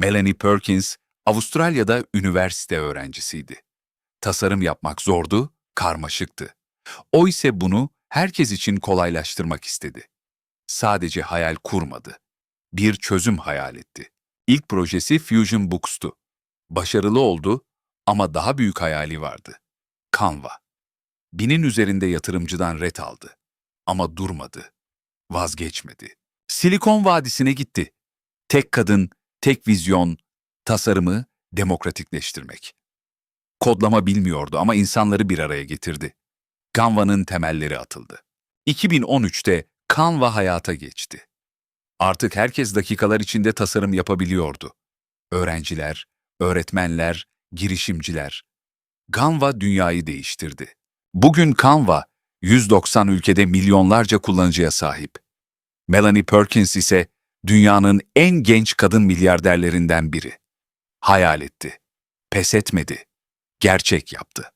Melanie Perkins, Avustralya'da üniversite öğrencisiydi. Tasarım yapmak zordu, karmaşıktı. O ise bunu herkes için kolaylaştırmak istedi. Sadece hayal kurmadı. Bir çözüm hayal etti. İlk projesi Fusion Books'tu. Başarılı oldu ama daha büyük hayali vardı. Canva. Binin üzerinde yatırımcıdan ret aldı. Ama durmadı. Vazgeçmedi. Silikon Vadisi'ne gitti. Tek kadın, tek vizyon, tasarımı demokratikleştirmek. Kodlama bilmiyordu ama insanları bir araya getirdi. Canva'nın temelleri atıldı. 2013'te Canva hayata geçti. Artık herkes dakikalar içinde tasarım yapabiliyordu. Öğrenciler, öğretmenler, girişimciler. Canva dünyayı değiştirdi. Bugün Canva 190 ülkede milyonlarca kullanıcıya sahip. Melanie Perkins ise dünyanın en genç kadın milyarderlerinden biri. Hayal etti. Pes etmedi. Gerçek yaptı.